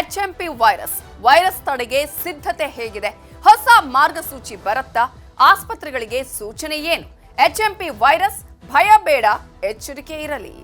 HMP virus virus ತಡೆಗೆ ಸಿದ್ಧತೆ ಹೇಗಿದೆ. ಹೊಸ ಮಾರ್ಗಸೂಚಿ ಬರುತ್ತಾ? ಆಸ್ಪತ್ರೆಗಳಿಗೆ ಸೂಚನೆ ಏನು? ಎಚ್ಎಂಪಿ ವೈರಸ್ ಭಯ ಬೇಡ. ಎಚ್ಚರಿಕೆ ಇರಲಿ.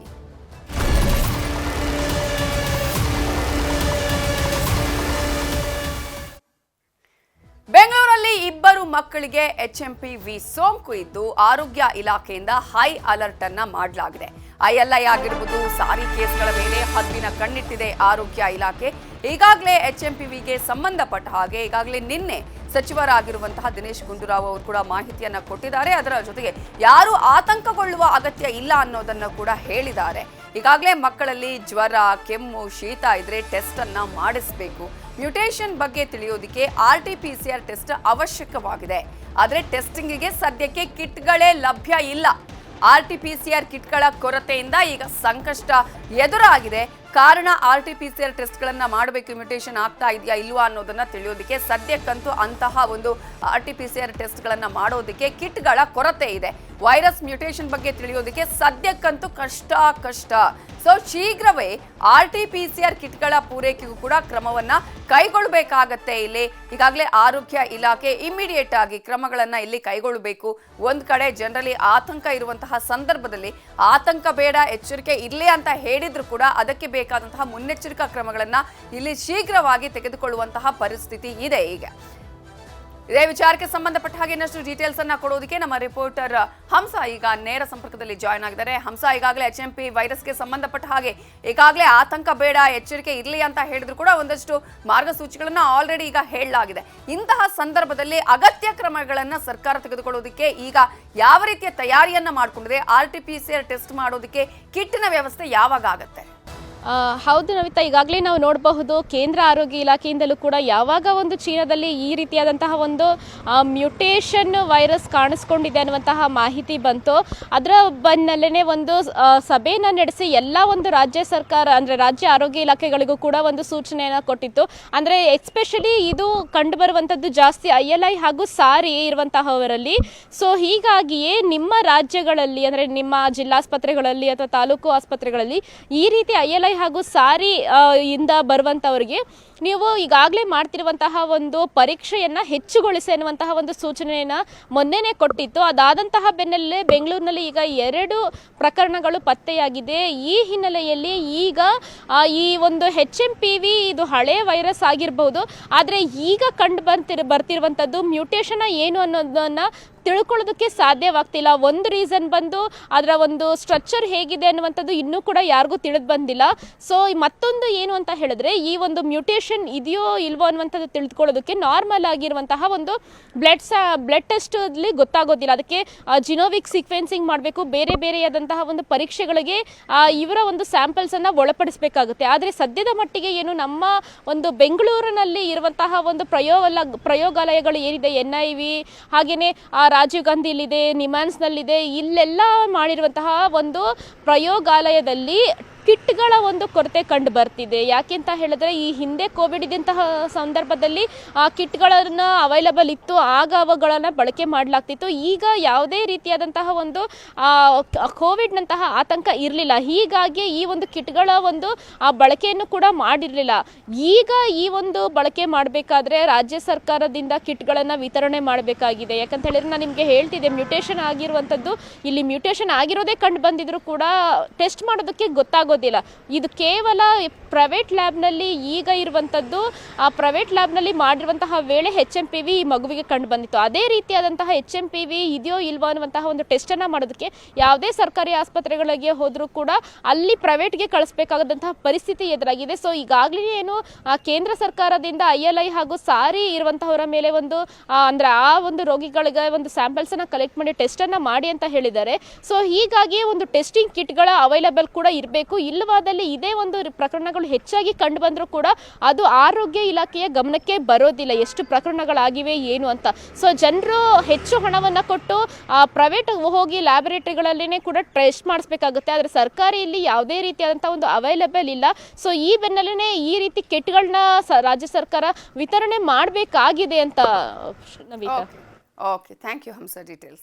ಇಬ್ಬರು ಪಿ ವಿ ಸೋಂಕು ಇದ್ದು ಆರೋಗ್ಯ ಇಲಾಖೆಯಿಂದ ಹೈ ಅಲರ್ಟ್ ಅನ್ನ ಮಾಡಲಾಗಿದೆ. ಐಎಲ್ಐ ಆಗಿರುವುದು ಸಾರಿ ಕೇಸ್ಗಳ ಮೇಲೆ ಹದ್ದಿನ ಕಣ್ಣಿಟ್ಟಿದೆ ಆರೋಗ್ಯ ಇಲಾಖೆ. ಈಗಾಗಲೇ ಎಚ್ ವಿಗೆ ಸಂಬಂಧಪಟ್ಟ ಹಾಗೆ, ಈಗಾಗಲೇ ನಿನ್ನೆ ಸಚಿವರಾಗಿರುವಂತಹ ದಿನೇಶ್ ಗುಂಡೂರಾವ್ ಅವರು ಕೂಡ ಮಾಹಿತಿಯನ್ನ ಕೊಟ್ಟಿದ್ದಾರೆ. ಅದರ ಜೊತೆಗೆ ಯಾರು ಆತಂಕಗೊಳ್ಳುವ ಅಗತ್ಯ ಇಲ್ಲ ಅನ್ನೋದನ್ನು ಕೂಡ ಹೇಳಿದ್ದಾರೆ. ಈಗಾಗಲೇ ಮಕ್ಕಳಲ್ಲಿ ಜ್ವರ, ಕೆಮ್ಮು, ಶೀತ ಇದ್ರೆ ಟೆಸ್ಟ್ ಅನ್ನ ಮಾಡಿಸಬೇಕು. ಮ್ಯುಟೇಷನ್ ಬಗ್ಗೆ ತಿಳಿಯೋದಕ್ಕೆ R T P C R test ಅವಶ್ಯಕವಾಗಿದೆ. ಆದರೆ ಟೆಸ್ಟಿಂಗಿಗೆ ಸದ್ಯಕ್ಕೆ ಕಿಟ್ಗಳೇ ಲಭ್ಯ ಇಲ್ಲ. R T P C R ಕಿಟ್ಗಳ ಕೊರತೆಯಿಂದ ಈಗ ಸಂಕಷ್ಟ ಎದುರಾಗಿದೆ. ಕಾರಣ R T P C R ಟೆಸ್ಟ್ಗಳನ್ನ ಮಾಡಬೇಕು ಮ್ಯುಟೇಷನ್ ಆಗ್ತಾ ಇದೆಯಾ ಇಲ್ವಾ ಅನ್ನೋದನ್ನ ತಿಳಿಯೋದಕ್ಕೆ ಸದ್ಯಕ್ಕಂತೂ ಅಂತಹ ಒಂದು R T P C R ಟೆಸ್ಟ್ಗಳನ್ನು ಮಾಡೋದಕ್ಕೆ ಕಿಟ್ಗಳ ಕೊರತೆ ಇದೆ. ವೈರಸ್ ಮ್ಯೂಟೇಷನ್ ಬಗ್ಗೆ ತಿಳಿಯೋದಕ್ಕೆ ಸದ್ಯಕ್ಕಂತೂ ಕಷ್ಟ ಕಷ್ಟ. ಸೊ ಶೀಘ್ರವೇ R T P C R ಕಿಟ್ಗಳ ಪೂರೈಕೆಗೂ ಕೂಡ ಕ್ರಮವನ್ನ ಕೈಗೊಳ್ಳಬೇಕಾಗತ್ತೆ ಇಲ್ಲಿ. ಈಗಾಗಲೇ ಆರೋಗ್ಯ ಇಲಾಖೆ ಇಮಿಡಿಯೇಟ್ ಆಗಿ ಕ್ರಮಗಳನ್ನ ಇಲ್ಲಿ ಕೈಗೊಳ್ಳಬೇಕು ಒಂದ್ ಕಡೆ ಜನರಲ್ಲಿ ಆತಂಕ ಇರುವಂತಹ ಸಂದರ್ಭದಲ್ಲಿ, ಆತಂಕ ಬೇಡ, ಎಚ್ಚರಿಕೆ ಇರಲಿ ಅಂತ ಹೇಳಿದ್ರು ಕೂಡ ಅದಕ್ಕೆ ಬೇಕಾದಂತಹ ಮುನ್ನೆಚ್ಚರಿಕಾ ಕ್ರಮಗಳನ್ನ ಇಲ್ಲಿ ಶೀಘ್ರವಾಗಿ ತೆಗೆದುಕೊಳ್ಳುವಂತಹ ಪರಿಸ್ಥಿತಿ ಇದೆ ಈಗ. ಇದೇ ವಿಚಾರಕ್ಕೆ ಸಂಬಂಧಪಟ್ಟ ಹಾಗೆ ಇನ್ನಷ್ಟು ಡೀಟೇಲ್ಸ್ ಅನ್ನ ಕೊಡೋದಕ್ಕೆ ನಮ್ಮ ರಿಪೋರ್ಟರ್ ಹಂಸ ಈಗ ನೇರ ಸಂಪರ್ಕದಲ್ಲಿ ಜಾಯ್ನ್ ಆಗಿದ್ದಾರೆ. ಹಂಸ ಈಗಾಗಲೇ ಎಚ್ ಎಂ ಪಿ ವೈರಸ್ಗೆ ಸಂಬಂಧಪಟ್ಟ ಹಾಗೆ ಈಗಾಗಲೇ ಆತಂಕ ಬೇಡ, ಎಚ್ಚರಿಕೆ ಇರಲಿ ಅಂತ ಹೇಳಿದ್ರು ಕೂಡ ಒಂದಷ್ಟು ಮಾರ್ಗಸೂಚಿಗಳನ್ನ ಆಲ್ರೆಡಿ ಈಗ ಹೇಳಲಾಗಿದೆ. ಇಂತಹ ಸಂದರ್ಭದಲ್ಲಿ ಅಗತ್ಯ ಕ್ರಮಗಳನ್ನ ಸರ್ಕಾರ ತೆಗೆದುಕೊಳ್ಳೋದಕ್ಕೆ ಈಗ ಯಾವ ರೀತಿಯ ತಯಾರಿಯನ್ನ ಮಾಡಿಕೊಂಡಿದೆ? R T P C R test ಮಾಡೋದಕ್ಕೆ ಕಿಟ್ಟಿನ ವ್ಯವಸ್ಥೆ ಯಾವಾಗ ಆಗತ್ತೆ? ಹೌದು ನವಿತಾ ಈಗಾಗಲೇ ನಾವು ನೋಡಬಹುದು ಕೇಂದ್ರ ಆರೋಗ್ಯ ಇಲಾಖೆಯಿಂದಲೂ ಕೂಡ ಯಾವಾಗ ಒಂದು ಚೀನಾದಲ್ಲಿ ಈ ರೀತಿಯಾದಂತಹ ಒಂದು ಮ್ಯುಟೇಷನ್ ವೈರಸ್ ಕಾಣಿಸ್ಕೊಂಡಿದೆ ಅನ್ನುವಂತಹ ಮಾಹಿತಿ ಬಂತು. ಅದರ ಬೆನ್ನಲ್ಲೇ ಒಂದು ಸಭೆಯನ್ನು ನಡೆಸಿ ಎಲ್ಲ ಒಂದು ರಾಜ್ಯ ಸರ್ಕಾರ, ಅಂದರೆ ರಾಜ್ಯ ಆರೋಗ್ಯ ಇಲಾಖೆಗಳಿಗೂ ಕೂಡ ಒಂದು ಸೂಚನೆಯನ್ನು ಕೊಟ್ಟಿತ್ತು. ಅಂದರೆ ಎಸ್ಪೆಷಲಿ ಇದು ಕಂಡು ಬರುವಂಥದ್ದು ಜಾಸ್ತಿ ಐ ಎಲ್ ಐ ಹಾಗೂ ಸಾರಿ ಇರುವಂತಹವರಲ್ಲಿ. ಸೊ ಹೀಗಾಗಿಯೇ ನಿಮ್ಮ ರಾಜ್ಯಗಳಲ್ಲಿ, ಅಂದರೆ ನಿಮ್ಮ ಜಿಲ್ಲಾಸ್ಪತ್ರೆಗಳಲ್ಲಿ ಅಥವಾ ತಾಲೂಕು ಆಸ್ಪತ್ರೆಗಳಲ್ಲಿ ಈ ರೀತಿ ಐ ಎಲ್ ಐ ಹಾಗೂ ಸಾರಿ ಇಂದ ಬರುವಂಥವ್ರಿಗೆ ನೀವು ಈಗಾಗಲೇ ಮಾಡ್ತಿರುವಂತಹ ಒಂದು ಪರೀಕ್ಷೆಯನ್ನು ಹೆಚ್ಚುಗೊಳಿಸಿ ಅನ್ನುವಂತಹ ಒಂದು ಸೂಚನೆಯನ್ನು ಮೊನ್ನೆನೇ ಕೊಟ್ಟಿತ್ತು. ಅದಾದಂತಹ ಬೆನ್ನಲ್ಲೇ ಬೆಂಗಳೂರಿನಲ್ಲಿ ಈಗ ಎರಡು ಪ್ರಕರಣಗಳು ಪತ್ತೆಯಾಗಿದೆ. ಈ ಹಿನ್ನೆಲೆಯಲ್ಲಿ ಈಗ ಈ ಒಂದು ಹೆಚ್ ಎಂ ಪಿ ವಿ ಇದು ಹಳೆ ವೈರಸ್ ಆಗಿರಬಹುದು ಆದರೆ ಈಗ ಕಂಡು ಬರ್ತಿರ ಬರ್ತಿರುವಂಥದ್ದು ಮ್ಯೂಟೇಷನ್ ಏನು ಅನ್ನೋದನ್ನು ತಿಳ್ಕೊಳ್ಳೋದಕ್ಕೆ ಸಾಧ್ಯವಾಗ್ತಿಲ್ಲ. ಒಂದು ರೀಸನ್ ಬಂದು ಅದರ ಒಂದು ಸ್ಟ್ರಕ್ಚರ್ ಹೇಗಿದೆ ಅನ್ನುವಂಥದ್ದು ಇನ್ನೂ ಕೂಡ ಯಾರಿಗೂ ತಿಳಿದು ಬಂದಿಲ್ಲ. ಸೊ ಮತ್ತೊಂದು ಏನು ಅಂತ ಹೇಳಿದ್ರೆ, ಈ ಒಂದು ಮ್ಯೂಟೇಷನ್ ಇದೆಯೋ ಇಲ್ವೋ ಅನ್ನುವಂಥದ್ದು ತಿಳಿದುಕೊಳ್ಳೋದಕ್ಕೆ ನಾರ್ಮಲ್ ಆಗಿರುವಂತಹ ಒಂದು ಬ್ಲಡ್ ಬ್ಲಡ್ ಟೆಸ್ಟ್ ಅಲ್ಲಿ ಗೊತ್ತಾಗೋದಿಲ್ಲ. ಅದಕ್ಕೆ ಜಿನೋವಿಕ್ ಸೀಕ್ವೆನ್ಸಿಂಗ್ ಮಾಡಬೇಕು. ಬೇರೆ ಬೇರೆಯಾದಂತಹ ಒಂದು ಪರೀಕ್ಷೆಗಳಿಗೆ ಇವರ ಒಂದು ಸ್ಯಾಂಪಲ್ಸನ್ನು ಒಳಪಡಿಸಬೇಕಾಗುತ್ತೆ. ಆದರೆ ಸದ್ಯದ ಮಟ್ಟಿಗೆ ಏನು ನಮ್ಮ ಒಂದು ಬೆಂಗಳೂರಿನಲ್ಲಿ ಇರುವಂತಹ ಒಂದು ಪ್ರಯೋಗ ಪ್ರಯೋಗಾಲಯಗಳು ಏನಿದೆ? ಎನ್ ಐ ವಿ ಹಾಗೆಯೇ ರಾಜೀವ್ ಗಾಂಧಿಯಲ್ಲಿದೆ ನಿಮಾನ್ಸ್ನಲ್ಲಿದೆ ಇಲ್ಲೆಲ್ಲ ಮಾಡಿರುವಂತಹ ಒಂದು ಪ್ರಯೋಗಾಲಯದಲ್ಲಿ ಕಿಟ್ಗಳ ಒಂದು ಕೊರತೆ ಕಂಡು ಬರ್ತಿದೆ. ಯಾಕೆಂತ ಹೇಳಿದ್ರೆ ಈ ಹಿಂದೆ ಕೋವಿಡ್ ಇದ್ದಂತಹ ಸಂದರ್ಭದಲ್ಲಿ ಆ ಕಿಟ್ಗಳನ್ನು ಅವೈಲಬಲ್ ಇತ್ತು. ಆಗ ಅವುಗಳನ್ನು ಬಳಕೆ ಮಾಡಲಾಗ್ತಿತ್ತು. ಈಗ ಯಾವುದೇ ರೀತಿಯಾದಂತಹ ಒಂದು ಕೋವಿಡ್ನಂತಹ ಆತಂಕ ಇರಲಿಲ್ಲ. ಹೀಗಾಗಿ ಈ ಒಂದು ಕಿಟ್ಗಳ ಒಂದು, ಆ ಬಳಕೆಯನ್ನು ಕೂಡ ಮಾಡಿರಲಿಲ್ಲ. ಈಗ ಈ ಒಂದು ಬಳಕೆ ಮಾಡಬೇಕಾದ್ರೆ ರಾಜ್ಯ ಸರ್ಕಾರದಿಂದ ಕಿಟ್ಗಳನ್ನು ವಿತರಣೆ ಮಾಡಬೇಕಾಗಿದೆ. ಯಾಕಂತ ಹೇಳಿದ್ರೆ ನಾನು ನಿಮಗೆ ಹೇಳ್ತಿದ್ದೆ ಮ್ಯೂಟೇಷನ್ ಆಗಿರುವಂಥದ್ದು ಇಲ್ಲಿ ಮ್ಯೂಟೇಷನ್ ಆಗಿರೋದೇ ಕಂಡು ಬಂದಿದ್ರು ಕೂಡ ಟೆಸ್ಟ್ ಮಾಡೋದಕ್ಕೆ ಗೊತ್ತಾಗೋದಿಲ್ಲ ಇದು ಕೇವಲ ಪ್ರೈವೇಟ್ ಲ್ಯಾಬ್ನಲ್ಲಿ ಈಗ ಇರುವಂಥದ್ದು ಆ ಪ್ರೈವೇಟ್ ಲ್ಯಾಬ್ನಲ್ಲಿ ಮಾಡಿರುವಂತಹ ವೇಳೆ ಹೆಚ್ ಎಂ ಪಿ ವಿ ಈ ಮಗುವಿಗೆ ಕಂಡು ಬಂದಿತ್ತು. ಅದೇ ರೀತಿಯಾದಂತಹ ಹೆಚ್ ಎಂ ಪಿ ವಿ ಇದೆಯೋ ಇಲ್ವೋ ಅನ್ನುವಂತಹ ಒಂದು ಟೆಸ್ಟನ್ನು ಮಾಡೋದಕ್ಕೆ ಯಾವುದೇ ಸರ್ಕಾರಿ ಆಸ್ಪತ್ರೆಗಳಿಗೆ ಹೋದರೂ ಕೂಡ ಅಲ್ಲಿ ಪ್ರೈವೇಟ್ಗೆ ಕಳಿಸ್ಬೇಕಾದಂತಹ ಪರಿಸ್ಥಿತಿ ಎದುರಾಗಿದೆ. ಸೊ ಈಗಾಗಲೇ ಏನು ಕೇಂದ್ರ ಸರ್ಕಾರದಿಂದ ಐ ಎಲ್ ಐ ಹಾಗೂ ಸಾರಿ ಇರುವಂತಹವರ ಮೇಲೆ ಒಂದು ಅಂದ್ರೆ ಆ ಒಂದು ರೋಗಿಗಳಿಗೆ ಒಂದು ಸ್ಯಾಂಪಲ್ಸನ್ನು ಕಲೆಕ್ಟ್ ಮಾಡಿ ಟೆಸ್ಟನ್ನು ಮಾಡಿ ಅಂತ ಹೇಳಿದ್ದಾರೆ. ಸೊ ಹೀಗಾಗಿ ಒಂದು ಟೆಸ್ಟಿಂಗ್ ಕಿಟ್ಗಳ ಅವೈಲಬಲ್ ಕೂಡ ಇರಬೇಕು. ಇಲ್ಲವಾದಲ್ಲಿ ಇದೇ ಒಂದು ಪ್ರಕರಣಗಳು ಹೆಚ್ಚಾಗಿ ಕಂಡು ಬಂದರೂ ಕೂಡ ಅದು ಆರೋಗ್ಯ ಇಲಾಖೆಯ ಗಮನಕ್ಕೆ ಬರೋದಿಲ್ಲ. ಎಷ್ಟು ಪ್ರಕರಣಗಳಾಗಿವೆ, ಏನು ಅಂತ. ಸೊ ಜನರು ಹೆಚ್ಚು ಹಣವನ್ನು ಕೊಟ್ಟು ಪ್ರೈವೇಟ್ ಹೋಗಿ ಲ್ಯಾಬೊರೇಟರಿಗಳಲ್ಲೇ ಕೂಡ ಟೆಸ್ಟ್ ಮಾಡಿಸ್ಬೇಕಾಗುತ್ತೆ. ಆದರೆ ಸರ್ಕಾರಿ ಇಲ್ಲಿ ಯಾವುದೇ ರೀತಿಯಾದಂಥ ಒಂದು ಅವೈಲೇಬಲ್ ಇಲ್ಲ. ಸೊ ಈ ಬೆನ್ನಲ್ಲೇ ಈ ರೀತಿ ಕೆಟ್ಗಳನ್ನ ರಾಜ್ಯ ಸರ್ಕಾರ ವಿತರಣೆ ಮಾಡಬೇಕಾಗಿದೆ ಅಂತ okay thank you Hamsa details